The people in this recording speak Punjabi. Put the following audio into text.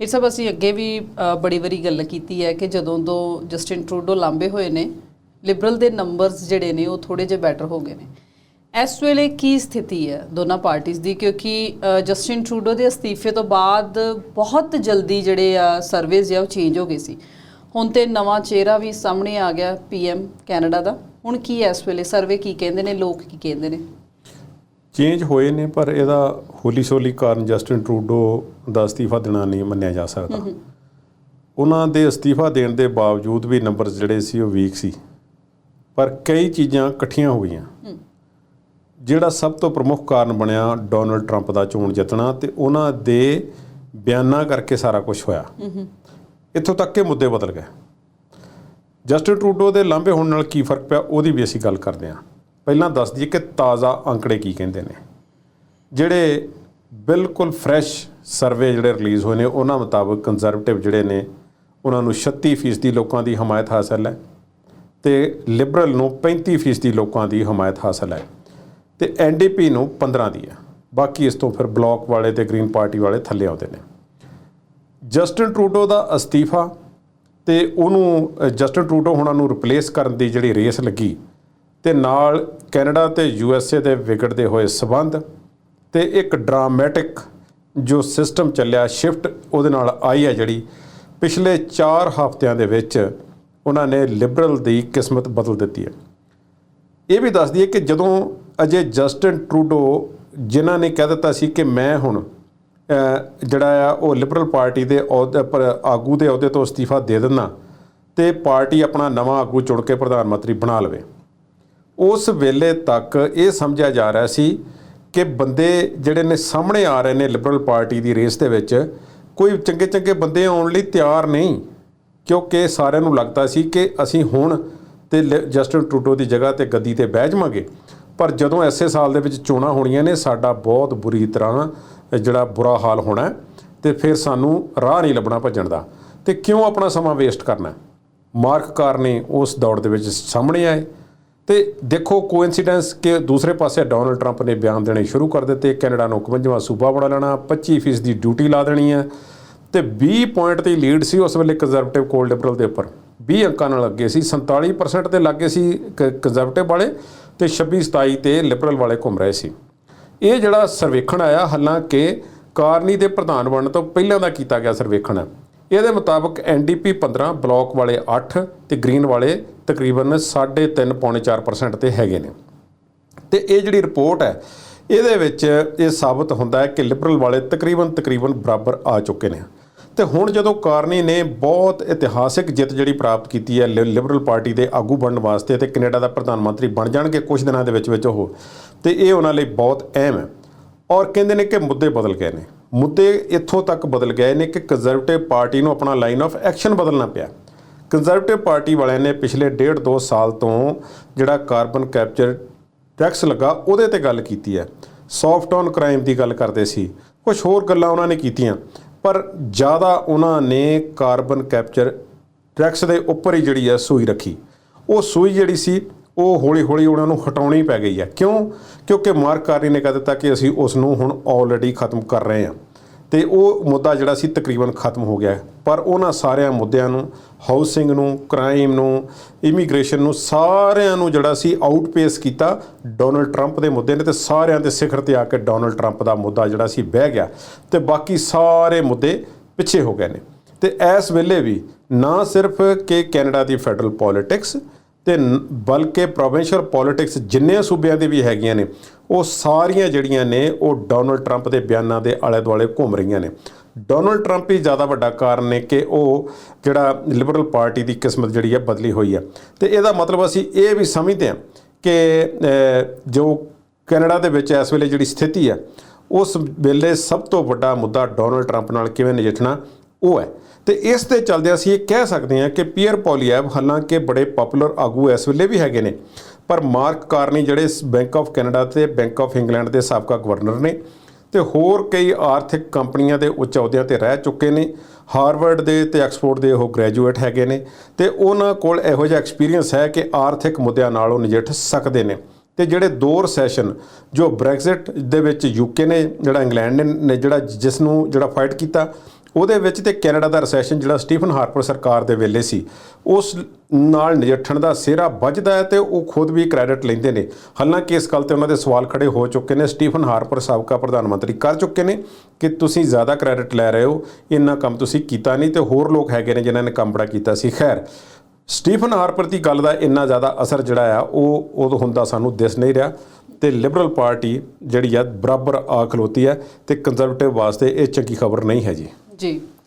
ਇਹ ਸਭ ਅਸੀਂ ਅੱਗੇ ਵੀ ਬੜੀ ਵਾਰੀ ਗੱਲ ਕੀਤੀ ਹੈ ਕਿ ਜਦੋਂ ਤੋਂ ਜਸਟਿਨ ਟਰੂਡੋ ਲਾਂਬੇ ਹੋਏ ਨੇ, ਲਿਬਰਲ ਦੇ ਨੰਬਰਸ ਜਿਹੜੇ ਨੇ, ਉਹ ਥੋੜੇ ਜਿਹਾ ਬੈਟਰ ਹੋ ਗਏ ਨੇ। ਇਸ ਵੇਲੇ ਕੀ ਸਥਿਤੀ ਹੈ ਦੋਨਾਂ ਪਾਰਟੀਆਂ ਦੀ? ਕਿਉਂਕਿ ਜਸਟਿਨ ਟਰੂਡੋ ਦੇ ਅਸਤੀਫੇ ਤੋਂ ਬਾਅਦ ਬਹੁਤ ਜਲਦੀ ਜਿਹੜੇ ਆ, ਸਰਵੇਜ਼ ਆ, ਉਹ ਚੇਂਜ ਹੋ ਗਏ ਸੀ। ਹੁਣ ਤੇ ਨਵਾਂ ਚਿਹਰਾ ਵੀ ਸਾਹਮਣੇ ਆ ਗਿਆ ਪੀਐਮ ਕੈਨੇਡਾ ਦਾ। ਹੁਣ ਕੀ ਹੈ ਇਸ ਵੇਲੇ? ਸਰਵੇ ਕੀ ਕਹਿੰਦੇ ਨੇ? ਲੋਕ ਕੀ ਕਹਿੰਦੇ ਨੇ? ਚੇਂਜ ਹੋਏ ਨੇ ਪਰ ਇਹਦਾ ਹੋਲੀ ਸੋਲੀ ਕਾਰਨ ਜਸਟਿਨ ਟਰੂਡੋ ਦਾ ਅਸਤੀਫਾ ਦੇਣਾ ਨਹੀਂ ਮੰਨਿਆ ਜਾ ਸਕਦਾ। ਉਹਨਾਂ ਦੇ ਅਸਤੀਫਾ ਦੇਣ ਦੇ ਬਾਵਜੂਦ ਵੀ ਨੰਬਰ ਜਿਹੜੇ ਸੀ ਉਹ ਵੀਕ ਸੀ। ਪਰ ਕਈ ਚੀਜ਼ਾਂ ਇਕੱਠੀਆਂ ਹੋ ਗਈਆਂ। ਜਿਹੜਾ ਸਭ ਤੋਂ ਪ੍ਰਮੁੱਖ ਕਾਰਨ ਬਣਿਆ ਡੋਨਲਡ ਟਰੰਪ ਦਾ ਚੋਣ ਜਿੱਤਣਾ ਤੇ ਉਹਨਾਂ ਦੇ ਬਿਆਨਾਂ ਕਰਕੇ ਸਾਰਾ ਕੁਝ ਹੋਇਆ। ਇੱਥੋਂ ਤੱਕ ਕਿ ਮੁੱਦੇ ਬਦਲ ਗਏ। ਜਸਟਿਨ ਟਰੂਡੋ ਦੇ ਲਾਂਭੇ ਹੋਣ ਨਾਲ ਕੀ ਫ਼ਰਕ ਪਿਆ ਉਹਦੀ ਵੀ ਅਸੀਂ ਗੱਲ ਕਰਦੇ ਹਾਂ। ਪਹਿਲਾਂ ਦੱਸ ਦਈਏ ਕਿ ਤਾਜ਼ਾ ਅੰਕੜੇ ਕੀ ਕਹਿੰਦੇ ਨੇ। ਜਿਹੜੇ ਬਿਲਕੁਲ ਫਰੈਸ਼ ਸਰਵੇ ਜਿਹੜੇ ਰਿਲੀਜ਼ ਹੋਏ ਨੇ ਉਹਨਾਂ ਮੁਤਾਬਕ ਕੰਜ਼ਰਵੇਟਿਵ ਜਿਹੜੇ ਨੇ ਉਹਨਾਂ ਨੂੰ 36% ਲੋਕਾਂ ਦੀ ਹਮਾਇਤ ਹਾਸਲ ਹੈ ਤੇ ਲਿਬਰਲ ਨੂੰ 35% ਲੋਕਾਂ ਦੀ ਹਮਾਇਤ ਹਾਸਲ ਹੈ ਤੇ ਐਨਡੀਪੀ ਨੂੰ 15 ਦੀ ਹੈ। ਬਾਕੀ ਇਸ ਤੋਂ ਫਿਰ ਬਲੌਕ ਵਾਲੇ ਤੇ ਗ੍ਰੀਨ ਪਾਰਟੀ ਵਾਲੇ ਥੱਲੇ ਆਉਂਦੇ ਨੇ। ਜਸਟਿਨ ਟਰੂਡੋ ਦਾ ਅਸਤੀਫਾ ਤੇ ਉਹਨੂੰ ਅ, ਜਸਟਿਨ ਟਰੂਡੋ ਹੁਣਾਂ ਨੂੰ ਰਿਪਲੇਸ ਕਰਨ ਦੀ ਜਿਹੜੀ ਰੇਸ ਲੱਗੀ ਤੇ ਨਾਲ ਕੈਨੇਡਾ ਤੇ ਏ ਦੇ ਵਿਗੜਦੇ ਹੋਏ ਸਬੰਧ ਤੇ ਇੱਕ ਡਰਾਮੈਟਿਕ ਜੋ ਸਿਸਟਮ ਚੱਲਿਆ ਸ਼ਿਫਟ, ਉਹਦੇ ਨਾਲ ਆਈ ਹੈ ਜਿਹੜੀ ਪਿਛਲੇ 4 ਹਫ਼ਤਿਆਂ ਦੇ ਵਿੱਚ ਉਹਨਾਂ ਨੇ ਲਿਬਰਲ ਦੀ ਕਿਸਮਤ ਬਦਲ ਦਿੱਤੀ ਹੈ। ਇਹ ਵੀ ਦੱਸਦੀ ਹੈ ਕਿ ਜਦੋਂ ਅਜੇ ਜਸਟਿਨ ਟਰੂਡੋ, ਜਿਨ੍ਹਾਂ ਨੇ ਕਹਿ ਦਿੱਤਾ ਸੀ ਕਿ ਮੈਂ ਹੁਣ ਜਿਹੜਾ ਆ, ਉਹ ਲਿਬਰਲ ਪਾਰਟੀ ਦੇ ਅਹੁਦੇ, ਪਰ ਆਗੂ ਦੇ ਅਹੁਦੇ ਤੋਂ ਅਸਤੀਫਾ ਦੇ ਦਿੰਦਾ ਤੇ ਪਾਰਟੀ ਆਪਣਾ ਨਵਾਂ ਆਗੂ ਚੁਣ ਕੇ ਪ੍ਰਧਾਨ ਮੰਤਰੀ ਬਣਾ ਲਵੇ। ਉਸ ਵੇਲੇ ਤੱਕ ਇਹ ਸਮਝਿਆ ਜਾ ਰਿਹਾ ਸੀ ਕਿ ਬੰਦੇ ਜਿਹੜੇ ਨੇ ਸਾਹਮਣੇ ਆ ਰਹੇ ਨੇ ਲਿਬਰਲ ਪਾਰਟੀ ਦੀ ਰੇਸ ਦੇ ਵਿੱਚ, ਕੋਈ ਚੰਗੇ ਚੰਗੇ ਬੰਦੇ ਆਉਣ ਲਈ ਤਿਆਰ ਨਹੀਂ, ਕਿਉਂਕਿ ਸਾਰਿਆਂ ਨੂੰ ਲੱਗਦਾ ਸੀ ਕਿ ਅਸੀਂ ਹੁਣ ਤੇ ਲ- ਜਸਟਿਨ ਟਰੂਡੋ ਦੀ ਜਗ੍ਹਾ ਤੇ ਗੱਦੀ ਤੇ ਬਹਿ ਜਾਵਾਂਗੇ। ਪਰ ਜਦੋਂ ਐਸੇ ਸਾਲ ਦੇ ਵਿੱਚ ਚੋਣਾਂ ਹੋਣੀਆਂ ਨੇ, ਸਾਡਾ ਬਹੁਤ ਬੁਰੀ ਤਰ੍ਹਾਂ ਜਿਹੜਾ ਬੁਰਾ ਹਾਲ ਹੋਣਾ ਹੈ ਤੇ ਫਿਰ ਸਾਨੂੰ ਰਾਹ ਨਹੀਂ ਲੱਭਣਾ ਭੱਜਣ ਦਾ। ਤੇ ਕਿਉਂ ਆਪਣਾ ਸਮਾਂ ਵੇਸਟ ਕਰਨਾ ਹੈ? ਮਾਰਕ ਕਾਰਨੇ ਉਸ ਦੌੜ ਦੇ ਵਿੱਚ ਸਾਹਮਣੇ ਆਏ। ਤੇ ਦੇਖੋ ਕੋਇਨਸੀਡੈਂਸ ਕਿ ਦੂਸਰੇ ਪਾਸੇ ਡੋਨਲਡ ਟਰੰਪ ਨੇ ਬਿਆਨ ਦੇਣੇ ਸ਼ੁਰੂ ਕਰ ਦਿੱਤੇ ਕੈਨੇਡਾ ਨੂੰ 51ਵਾਂ ਸੂਬਾ ਬਣਾ ਲੈਣਾ 25% ਦੀ ਡਿਊਟੀ ਲਾ ਦੇਣੀ ਹੈ ਤੇ 20 ਪੁਆਇੰਟ ਦੀ ਲੀਡ ਸੀ ਉਸ ਵੇਲੇ ਕੰਜ਼ਰਵੇਟਿਵ ਕੋਲ ਲਿਬਰਲ ਦੇ ਉੱਪਰ। 20 ਅੰਕਾਂ ਨਾਲ ਅੱਗੇ ਸੀ 47% ਤੇ ਲੱਗੇ ਸੀ ਕੰਜ਼ਰਵੇਟਿਵ ਵਾਲੇ ਤੇ 26 27 ਤੇ ਲਿਬਰਲ ਵਾਲੇ ਘੁੰਮ ਰਹੇ ਸੀ। ਇਹ ਜਿਹੜਾ ਸਰਵੇਖਣ ਆਇਆ ਹਾਲਾਂਕਿ ਕਾਰਨੀ ਦੇ ਪ੍ਰਧਾਨ ਬਣਨ ਤੋਂ ਪਹਿਲਾਂ ਦਾ ਕੀਤਾ ਗਿਆ ਸਰਵੇਖਣ। ਹੈ ਇਹਦੇ ਮੁਤਾਬਕ ਐਨਡੀਪੀ 15 ਬਲਾਕ ਵਾਲੇ 8 ਤੇ ਗ੍ਰੀਨ ਵਾਲੇ ਤਕਰੀਬਨ 3.5 ਪੌਣੇ 4% ਤੇ ਹੈਗੇ ਨੇ। ਤੇ ਇਹ ਜਿਹੜੀ ਰਿਪੋਰਟ ਹੈ, ਇਹਦੇ ਵਿੱਚ ਇਹ ਸਾਬਤ ਹੁੰਦਾ ਹੈ ਕਿ ਲਿਬਰਲ ਵਾਲੇ ਤਕਰੀਬਨ ਤਕਰੀਬਨ ਬਰਾਬਰ ਆ ਚੁੱਕੇ ਨੇ। ਤੇ ਹੁਣ ਜਦੋਂ ਕਾਰਨੀ ਨੇ ਬਹੁਤ ਇਤਿਹਾਸਿਕ ਜਿੱਤ ਜਿਹੜੀ ਪ੍ਰਾਪਤ ਕੀਤੀ ਹੈ ਲਿ- ਲਿਬਰਲ ਪਾਰਟੀ ਦੇ ਆਗੂ ਬਣਨ ਵਾਸਤੇ ਤੇ ਕੈਨੇਡਾ ਦਾ ਪ੍ਰਧਾਨ ਮੰਤਰੀ ਬਣ ਜਾਣਗੇ ਕੁਝ ਦਿਨਾਂ ਦੇ ਵਿੱਚ ਵਿੱਚ ਉਹ, ਤੇ ਇਹ ਉਹਨਾਂ ਲਈ ਬਹੁਤ ਅਹਿਮ ਹੈ। ਔਰ ਕਹਿੰਦੇ ਨੇ ਕਿ ਮੁੱਦੇ ਬਦਲ ਗਏ ਨੇ। ਮੁੱਦੇ ਇੱਥੋਂ ਤੱਕ ਬਦਲ ਗਏ ਨੇ ਕਿ ਕੰਜ਼ਰਵੇਟਿਵ ਪਾਰਟੀ ਨੂੰ ਆਪਣਾ ਲਾਈਨ ਆਫ ਐਕਸ਼ਨ ਬਦਲਣਾ ਪਿਆ। ਕੰਜ਼ਰਵੇਟਿਵ ਪਾਰਟੀ ਵਾਲਿਆਂ ਨੇ ਪਿਛਲੇ ਡੇਢ ਦੋ ਸਾਲ ਤੋਂ ਜਿਹੜਾ ਕਾਰਬਨ ਕੈਪਚਰ ਟੈਕਸ ਲੱਗਾ, ਉਹਦੇ ਤੇ ਗੱਲ ਕੀਤੀ ਹੈ। ਸੌਫਟ ਔਨ ਕ੍ਰਾਈਮ ਦੀ ਗੱਲ ਕਰਦੇ ਸੀ। ਕੁਝ ਹੋਰ ਗੱਲਾਂ ਉਹਨਾਂ ਨੇ ਕੀਤੀਆਂ, ਪਰ ਜ਼ਿਆਦਾ ਉਹਨਾਂ ਨੇ ਕਾਰਬਨ ਕੈਪਚਰ ਟੈਕਸ ਦੇ ਉੱਪਰ ਹੀ ਜਿਹੜੀ ਹੈ ਸੂਈ ਰੱਖੀ। ਉਹ ਸੂਈ ਜਿਹੜੀ ਸੀ ਉਹ ਹੌਲੀ ਹੌਲੀ ਉਹਨਾਂ ਨੂੰ ਹਟਾਉਣੀ ਪੈ ਗਈ ਹੈ। ਕਿਉਂ? ਕਿਉਂਕਿ ਮਾਰਕ ਨੇ ਕਹਿ ਦਿੱਤਾ ਕਿ ਅਸੀਂ ਉਸ ਨੂੰ ਹੁਣ ਆਲਰੇਡੀ ਖਤਮ ਕਰ ਰਹੇ ਹਾਂ। ਤੇ ਉਹ ਮੁੱਦਾ ਜਿਹੜਾ ਸੀ ਤਕਰੀਬਨ ਖਤਮ ਹੋ ਗਿਆ ਪਰ ਉਹਨਾਂ ਸਾਰਿਆਂ ਮੁੱਦਿਆਂ ਨੂੰ ਹਾਊਸਿੰਗ ਨੂੰ ਕ੍ਰਾਈਮ ਨੂੰ ਇਮੀਗ੍ਰੇਸ਼ਨ ਨੂੰ ਸਾਰਿਆਂ ਨੂੰ ਜਿਹੜਾ ਸੀ ਆਊਟਪੇਸ ਕੀਤਾ ਡੋਨਲਡ ਟਰੰਪ ਦੇ ਮੁੱਦੇ ਨੇ ਤੇ ਸਾਰਿਆਂ ਦੇ ਸਿਖਰ ਤੇ ਆ ਕੇ ਡੋਨਲਡ ਟਰੰਪ ਦਾ ਮੁੱਦਾ ਜਿਹੜਾ ਸੀ ਬਹਿ ਗਿਆ। ਤੇ ਬਾਕੀ ਸਾਰੇ ਮੁੱਦੇ ਪਿੱਛੇ ਹੋ ਗਏ ਨੇ। ਤੇ ਇਸ ਵੇਲੇ ਵੀ ਨਾ ਸਿਰਫ ਕਿ ਕੈਨੇਡਾ ਦੀ ਫੈਡਰਲ ਪੋਲਿਟਿਕਸ ਤੇ ਬਲਕਿ ਪ੍ਰੋਵਿੰਸ਼ੀਅਲ ਪੋਲਿਟਿਕਸ ਜਿੰਨੇ ਸੂਬਿਆਂ ਦੇ ਵੀ ਹੈਗੀਆਂ ਨੇ, ਉਹ ਸਾਰੀਆਂ ਜਿਹੜੀਆਂ ਨੇ, ਉਹ ਡੋਨਲਡ ਟਰੰਪ ਦੇ ਬਿਆਨਾਂ ਦੇ ਆਲੇ ਦੁਆਲੇ ਘੁੰਮ ਰਹੀਆਂ ਨੇ। ਡੋਨਲਡ ਟਰੰਪ ਹੀ ਜ਼ਿਆਦਾ ਵੱਡਾ ਕਾਰਨ ਨੇ ਕਿ ਉਹ ਜਿਹੜਾ ਲਿਬਰਲ ਪਾਰਟੀ ਦੀ ਕਿਸਮਤ ਜਿਹੜੀ ਹੈ ਬਦਲੀ ਹੋਈ ਹੈ ਤੇ ਇਹਦਾ ਮਤਲਬ ਅਸੀਂ ਇਹ ਵੀ ਸਮਝਦੇ ਹਾਂ ਕਿ ਜੋ ਕੈਨੇਡਾ ਦੇ ਵਿੱਚ ਇਸ ਵੇਲੇ ਜਿਹੜੀ ਸਥਿਤੀ ਹੈ ਉਸ ਵੇਲੇ ਸਭ ਤੋਂ ਵੱਡਾ ਮੁੱਦਾ ਡੋਨਲਡ ਟਰੰਪ ਨਾਲ ਕਿਵੇਂ ਨਜਿੱਠਣਾ ਉਹ ਹੈ। ਤੇ ਇਸ ਤੇ ਚੱਲਦੇ ਅਸੀਂ ਇਹ ਕਹਿ ਸਕਦੇ ਹਾਂ ਕਿ ਪੀਅਰ ਪੋਲੀਐਵ ਹਾਲਾਂਕਿ ਬੜੇ ਪਪੂਲਰ ਆਗੂ ਇਸ ਵੇਲੇ ਵੀ ਹੈਗੇ ਨੇ। ਪਰ ਮਾਰਕ ਕਾਰਨੀ ਜਿਹੜੇ ਬੈਂਕ ਆਫ ਕੈਨੇਡਾ ਤੇ ਬੈਂਕ ਆਫ ਇੰਗਲੈਂਡ ਦੇ ਸਾਬਕਾ ਗਵਰਨਰ ਨੇ ਤੇ ਹੋਰ ਕਈ ਆਰਥਿਕ ਕੰਪਨੀਆਂ ਦੇ ਉੱਚ ਅਹੁਦਿਆਂ ਤੇ ਰਹਿ ਚੁੱਕੇ ਨੇ। ਹਾਰਵਰਡ ਦੇ ਤੇ ਐਕਸਪੋਰਟ ਦੇ ਉਹ ਗ੍ਰੈਜੂਏਟ ਹੈਗੇ ਨੇ ਤੇ ਉਹਨਾਂ ਕੋਲ ਇਹੋ ਜਿਹਾ ਐਕਸਪੀਰੀਅੰਸ ਹੈ ਕਿ ਆਰਥਿਕ ਮੁੱਦਿਆਂ ਨਾਲ ਉਹ ਨਜਿੱਠ ਸਕਦੇ ਨੇ। ਤੇ ਜਿਹੜੇ ਦੋ ਰੈਸੈਸ਼ਨ ਜੋ ਬ੍ਰੈਗਜ਼ਿਟ ਦੇ ਵਿੱਚ ਯੂਕੇ ਨੇ, ਜਿਹੜਾ ਇੰਗਲੈਂਡ ਨੇ ਜਿਹੜਾ ਜਿਸ ਨੂੰ ਜਿਹੜਾ ਫਾਈਟ ਕੀਤਾ ਉਹਦੇ ਵਿੱਚ ਤੇ ਕੈਨੇਡਾ ਦਾ ਰੈਸੈਸ਼ਨ ਜਿਹੜਾ ਸਟੀਫਨ ਹਾਰਪਰ ਸਰਕਾਰ ਦੇ ਵੇਲੇ ਸੀ, ਉਸ ਨਾਲ ਨਜਿੱਠਣ ਦਾ ਸਿਹਰਾ ਵੱਜਦਾ ਹੈ ਤੇ ਉਹ ਖੁਦ ਵੀ ਕ੍ਰੈਡਿਟ ਲੈਂਦੇ ਨੇ। ਹਾਲਾਂਕਿ ਇਸ ਗੱਲ ਤੇ ਉਹਨਾਂ ਦੇ ਸਵਾਲ ਖੜੇ ਹੋ ਚੁੱਕੇ ਨੇ। ਸਟੀਫਨ ਹਾਰਪਰ ਸਾਬਕਾ ਪ੍ਰਧਾਨ ਮੰਤਰੀ ਕਰ ਚੁੱਕੇ ਨੇ ਕਿ ਤੁਸੀਂ ਜ਼ਿਆਦਾ ਕ੍ਰੈਡਿਟ ਲੈ ਰਹੇ ਹੋ, ਇੰਨਾ ਕੰਮ ਤੁਸੀਂ ਕੀਤਾ ਨਹੀਂ ਤੇ ਹੋਰ ਲੋਕ ਹੈਗੇ ਨੇ ਜਿਨ੍ਹਾਂ ਨੇ ਕੰਮ ਬੜਾ ਕੀਤਾ ਸੀ। ਖੈਰ, ਸਟੀਫਨ ਹਾਰਪਰ ਦੀ ਗੱਲ ਦਾ ਇੰਨਾ ਜ਼ਿਆਦਾ ਅਸਰ ਜਿਹੜਾ ਆ, ਉਹ ਉਦੋਂ ਹੁੰਦਾ ਸਾਨੂੰ ਦਿਸ ਨਹੀਂ ਰਿਹਾ ਤੇ ਲਿਬਰਲ ਪਾਰਟੀ ਜਿਹੜੀ ਆ, ਬਰਾਬਰ ਆ ਖਲੋਤੀ ਹੈ ਤੇ ਕੰਜ਼ਰਵੇਟਿਵ ਵਾਸਤੇ ਇਹ ਚੰਗੀ ਖਬਰ ਨਹੀਂ ਹੈ ਜੀ। ਜੀ